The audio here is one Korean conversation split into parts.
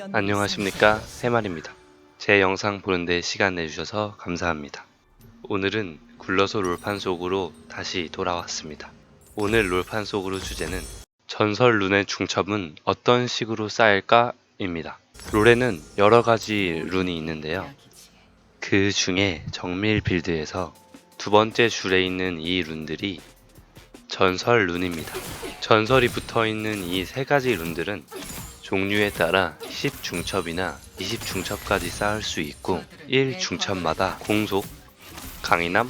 안녕하십니까 해말입니다. 제 영상 보는데 시간 내주셔서 감사합니다. 오늘은 굴러서 롤판 속으로 다시 돌아왔습니다. 오늘 롤판 속으로 주제는 전설 룬의 중첩은 어떤 식으로 쌓일까 입니다. 롤에는 여러 가지 룬이 있는데요. 그 중에 정밀 빌드에서 두 번째 줄에 있는 이 룬들이 전설 룬입니다. 전설이 붙어 있는 이 세 가지 룬들은 종류에 따라 10중첩이나 20중첩까지 쌓을 수 있고 1중첩마다 공속, 강인함,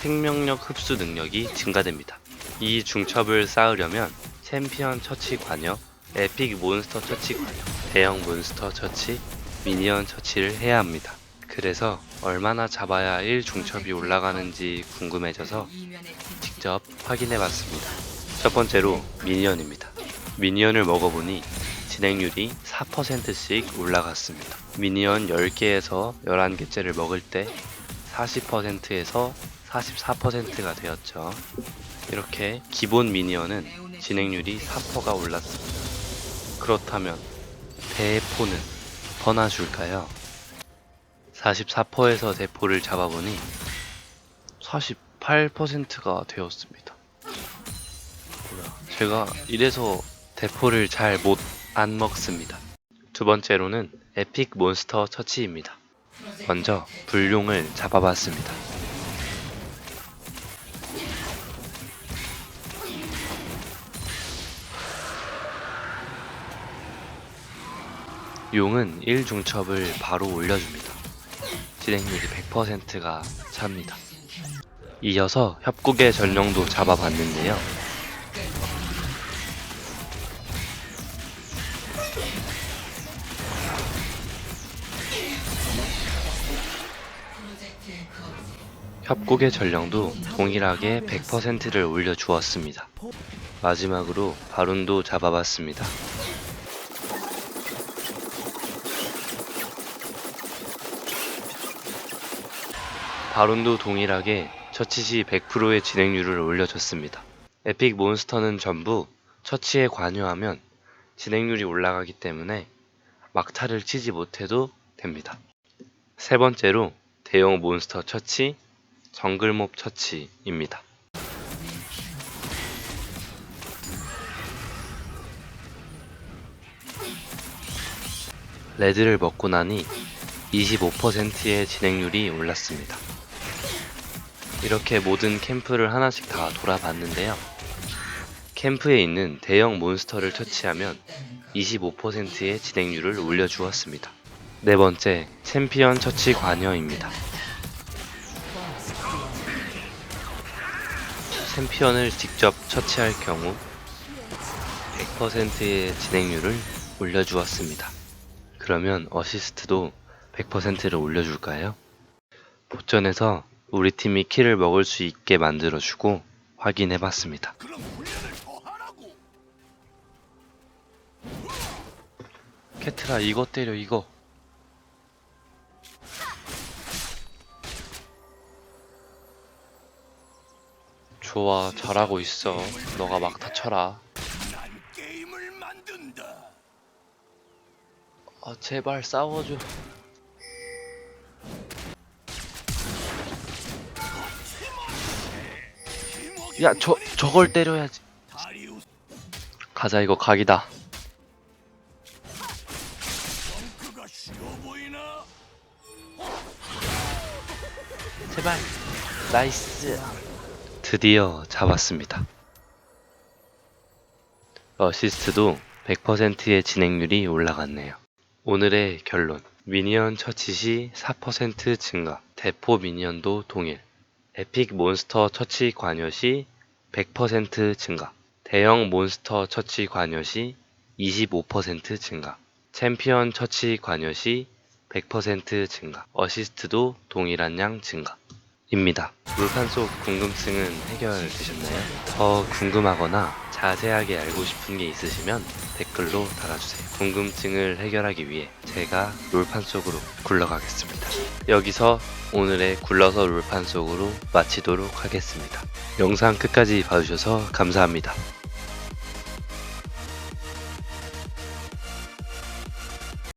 생명력 흡수 능력이 증가됩니다. 이 중첩을 쌓으려면 챔피언 처치 관여, 에픽 몬스터 처치 관여, 대형 몬스터 처치, 미니언 처치를 해야 합니다. 그래서 얼마나 잡아야 1중첩이 올라가는지 궁금해져서 직접 확인해 봤습니다. 첫 번째로 미니언입니다. 미니언을 먹어보니 진행률이 4%씩 올라갔습니다. 미니언 10개에서 11개째를 먹을 때 40%에서 44%가 되었죠. 이렇게 기본 미니언은 진행률이 4%가 올랐습니다. 그렇다면 대포는 더나 줄까요? 44%에서 대포를 잡아보니 48%가 되었습니다. 제가 이래서 대포를 잘 못 안 먹습니다. 두 번째로는 에픽 몬스터 처치입니다. 먼저 불룡을 잡아봤습니다. 용은 1중첩을 바로 올려줍니다. 진행률이 100%가 찹니다. 이어서 협곡의 전령도 잡아봤는데요. 협곡의 전령도 동일하게 100%를 올려주었습니다. 마지막으로 바룬도 잡아봤습니다. 바론도 동일하게 처치 시 100%의 진행률을 올려줬습니다. 에픽 몬스터는 전부 처치에 관여하면 진행률이 올라가기 때문에 막타를 치지 못해도 됩니다. 세 번째로 대형 몬스터 처치, 정글몹 처치입니다. 레드를 먹고 나니 25%의 진행률이 올랐습니다. 이렇게 모든 캠프를 하나씩 다 돌아봤는데요. 캠프에 있는 대형 몬스터를 처치하면 25%의 진행률을 올려주었습니다. 네 번째, 챔피언 처치 관여입니다. 챔피언을 직접 처치할 경우 100%의 진행률을 올려주었습니다. 그러면 어시스트도 100%를 올려줄까요? 보전에서 우리 팀이 킬을 먹을 수 있게 만들어주고 확인해봤습니다. 캐트라 이거 때려 이거 좋아 잘하고 있어. 너가 막 다쳐라. 아 제발 싸워줘. 야 저 저걸 때려야지. 가자 이거 각이다? 제발. 나이스 드디어 잡았습니다. 어시스트도 100%의 진행률이 올라갔네요. 오늘의 결론. 미니언 처치 시4% 증가. 대포 미니언도 동일. 에픽 몬스터 처치 관여 시 100% 증가. 대형 몬스터 처치 관여 시 25% 증가. 챔피언 처치 관여 시 100% 증가. 어시스트도 동일한 양 증가 입니다. 물판 속 궁금증은 해결되셨나요? 더 궁금하거나 자세하게 알고 싶은 게 있으시면 댓글로 달아주세요. 궁금증을 해결하기 위해 제가 롤판 속으로 굴러가겠습니다. 여기서 오늘의 굴러서 롤판 속으로 마치도록 하겠습니다. 영상 끝까지 봐주셔서 감사합니다.